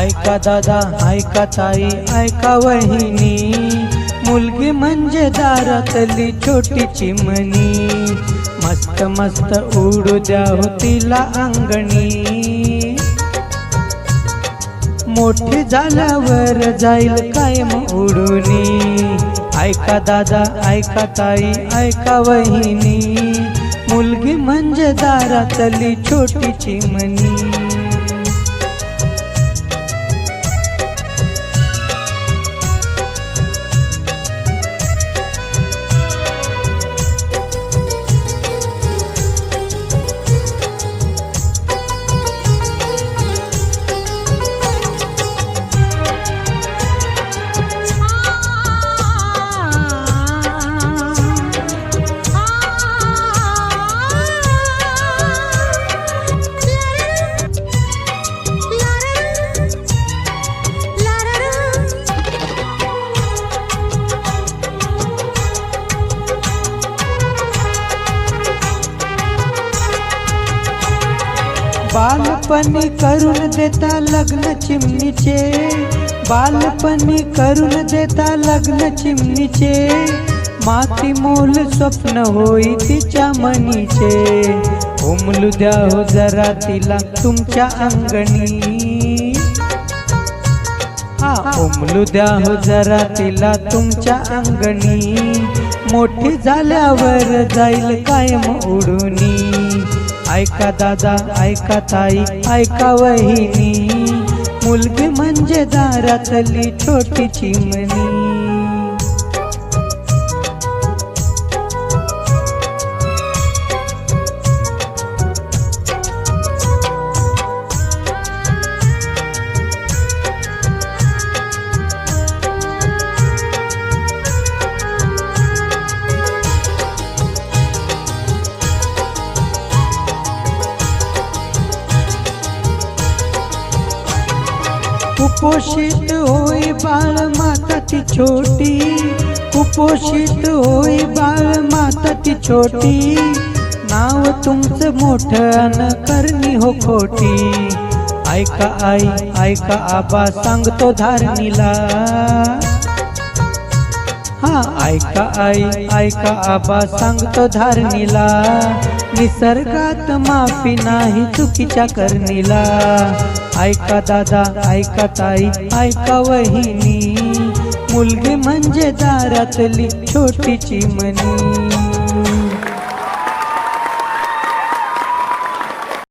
ऐका दादा ऐका ताई ऐका वहिनी. मुलगी म्हणजे दारातली छोटी चिमणी मस्त मस्त उडू द्या तिला अंगणी. मोठी झाल्यावर जाईल कायम उडूनी. ऐका दादा ऐका ताई ऐका वहिनी. मुलगी म्हणजे दारातली छोटी चिमणी बालपणी करून देता लग्न चिमणीचे. बालपणी करून देता लग्न चिमणीचे. माती मोल स्वप्न होई तिच्या मनीचे. उमलू द्या हो जरा तिला तुमच्या अंगणी. हा उमलू द्या हो जरा तिला तुमच्या अंगणी. मोठी झाल्यावर जाईल कायम उडूनी ऐका दादा ऐका ताई ऐका वहिनी. मुलगी म्हणजे दारातली छोटी चिमणी कुपोषित होई बाळ माता ती छोटी कुपोषित होई बाळ माता ती छोटी. नाव तुमचं मोठं अन करणी हो खोटी. ऐका आई ऐका आबा सांगतो धारणीला. हा ऐका आई ऐका आबा सांगतो धारणीला. निसर्गात माफी नाही चुकीच्या करणीला. ऐका दादा ऐका ताई ऐका वहिनी. मुलगी म्हणजे दारातली छोटी चिमणी